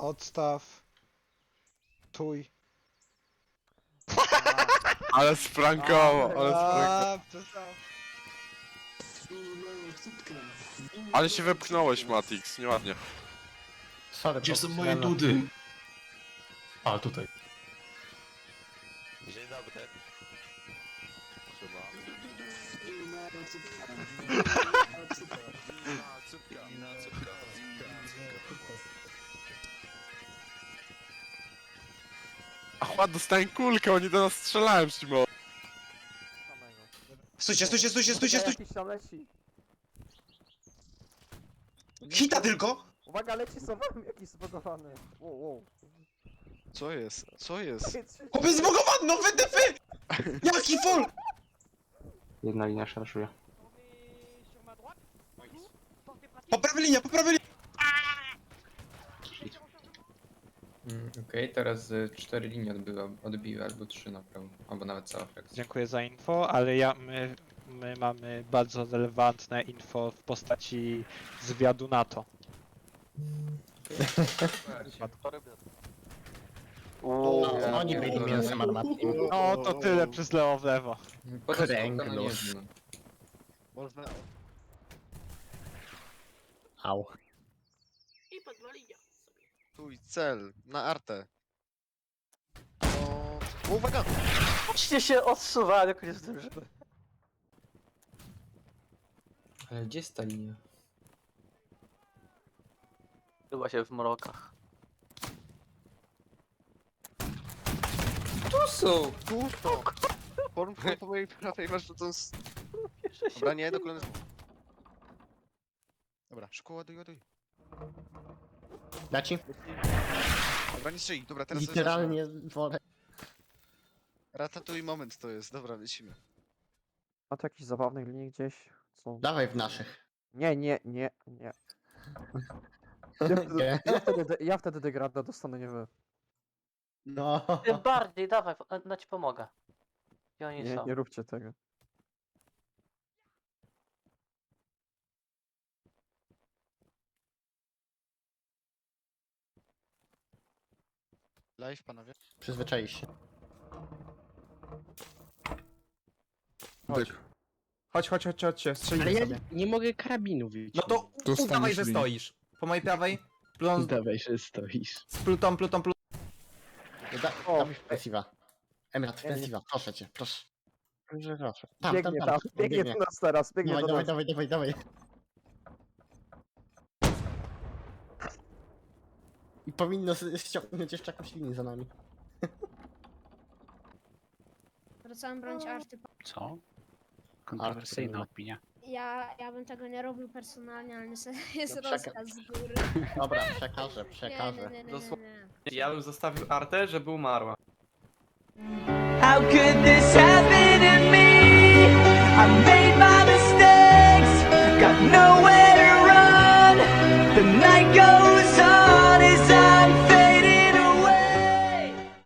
Odstaw. Tuj. Ale sprankowo, ale sprankowo. A. Ale się wepchnąłeś, Matix, nieładnie. Sorry, Gdzie są moje dudy? A, tutaj. Dzień dobry. Ach, dostałem kulkę, oni do nas strzelają, Szymon. Stójcie, stójcie, stójcie, stójcie, stójcie! Jakiś tam leci. Hita tylko! Uwaga, leci sobą jakiś spodowany. Wow, wow. Co jest? Co jest? Chłopiec zbugowany, no wytyfy! Jaki full! Jedna linia szarżuje. Poprawy linia, poprawy linia! Mm, Okej, teraz y, cztery linie odbywa, odbiły, albo trzy na prawo, albo nawet cała frakcja. Dziękuję za info, ale ja, my, my mamy bardzo relevantne info w postaci zwiadu NATO. No, oni byli mięsem armatnim. No to tyle przez lewo w lewo. Spotkano jedno. Można... Au. I podwali Tuj, cel, na artę. O, uwaga! Właśnie się odsuwa, jakoś z tym, żeby... Ale gdzie jest ta linia? Chyba się w mrokach. Tu są! Kurwa! Porn po, po mojej prawej masz to z... Dobra, nie, do kolony... Dobra, szybko ładuj, ładuj. Daci? Dobra, nie strzeli, dobra, teraz... Literalnie worek. Ratatuj moment to jest, dobra, lecimy. A to jakichś zabawnych linii gdzieś? Co? Dawaj w naszych. Nie, nie, nie, nie. Ja wtedy, Nie. ja wtedy, de- ja wtedy degrada dostanę, nie wy. No. Tym bardziej, dawaj, no ci pomogę. I oni Nie, są. nie róbcie tego. Live, panowie. Przyzwyczaisz się. Chodź. Chodź, chodź, chodź, chodź, Ale strzelimy ja sobie. nie mogę karabinu wyjść. No to udawaj, że stoisz. Po mojej prawej, plon, Dawaj, że stoisz. z plutą, plutą, plutą. Da, O. dawaj w Pensiva. Emrat. Pensiva, proszę cię, proszę. Proszę, proszę. Tam, Biegnie tam, tam, tam. biegnie do nas teraz, biegnie Dawaj, do dawaj, nas. dawaj, dawaj, dawaj. I powinno ściągnąć jeszcze jakąś linię za nami. Wracałem bronić arty. Co? Kontrowersyjna opinia. Ja, ja bym tego nie robił personalnie, ale niestety jest No przeka- rozkaz z góry. Dobra, przekażę, Nie, nie, przekażę. nie, nie, nie, Dosłownie. nie. Ja bym zostawił Artę, żeby umarła. How could this happen